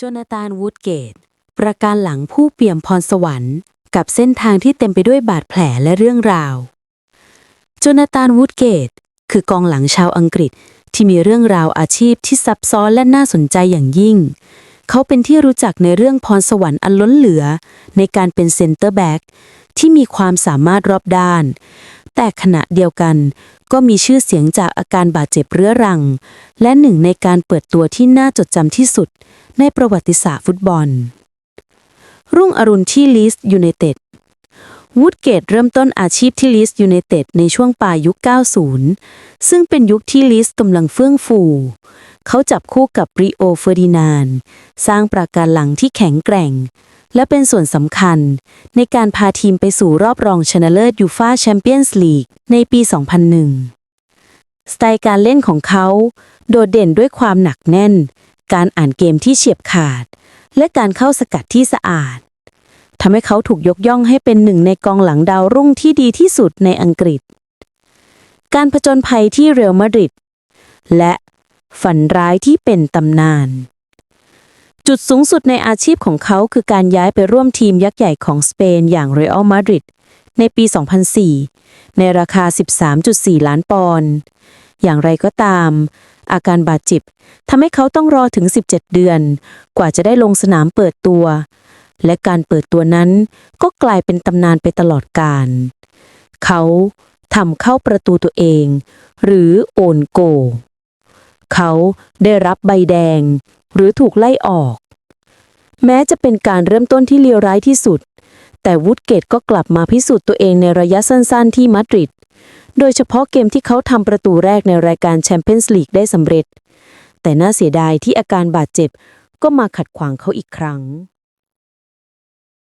โจนาธานวูดเกต ประการหลังผู้เปี่ยมพรสวรรค์ กับเส้นทางที่เต็มไปด้วยบาดแผลและเรื่องราวโจนาธานวูดเกต คือกองหลังชาวอังกฤษที่มีเรื่องราวอาชีพที่ซับซ้อนและน่าสนใจอย่างยิ่ง เขาเป็นที่รู้จักในเรื่องพรสวรรค์อันล้นเหลือ ในการเป็นเซนเตอร์แบ็ก ที่มีความสามารถรอบด้าน แต่ขณะเดียวกันก็มีชื่อเสียงจากอาการบาดเจ็บเรื้อรัง และหนึ่งในการเปิดตัวที่น่าจดจำที่สุดในประวัติศาสตร์ฟุตบอล รุ่งอรุณที่ลีสต์ยูไนเต็ดวูดเกตเริ่มต้นอาชีพที่ลีสต์ยูไนเต็ดในช่วงปลายยุค 90 ซึ่งเป็นยุคที่ลีสต์กำลังเฟื่องฟู เขาจับคู่กับริโอเฟอร์ดินาน สร้างปราการหลังที่แข็งแกร่ง และเป็นส่วนสำคัญ ในการพาทีมไปสู่รอบรองชนะเลิศยูฟาแชมเปี้ยนส์ลีกในปี 2001 สไตล์การเล่นของเขา โดดเด่นด้วยความหนักแน่น การอ่านเกมที่เฉียบขาด และการเข้าสกัดที่สะอาดทำให้เขาถูกยกย่องให้เป็นหนึ่งในกองหลังดาวรุ่งที่ดีที่สุดในอังกฤษ การผจญภัยที่เรอัลมาดริดและฝันร้ายที่เป็นตำนาน จุดสูงสุดในอาชีพของเขาคือการย้ายไปร่วมทีมยักษ์ใหญ่ของสเปนอย่างเรอัลมาดริดในปี 2004 ในราคา 13.4 ล้านปอนด์อย่างไรก็ตาม อาการบาดเจ็บทำให้เขาต้องรอถึง 17 เดือน กว่าจะได้ลงสนามเปิดตัว และการเปิดตัวนั้นก็กลายเป็นตำนานไปตลอดกาลเขาทำเข้าประตูตัวเอง หรือโอนโก เขาได้รับใบแดง หรือถูกไล่ออก แม้จะเป็นการเริ่มต้นที่เลวร้ายที่สุด แต่วูดเกตก็กลับมาพิสูจน์ตัวเองในระยะสั้นๆ ที่มาดริด โดยเฉพาะเกมที่เขาทำประตูแรกในรายการแชมเปี้ยนส์ลีกได้สำเร็จ แต่น่าเสียดายที่อาการบาดเจ็บก็มาขัดขวางเขาอีกครั้ง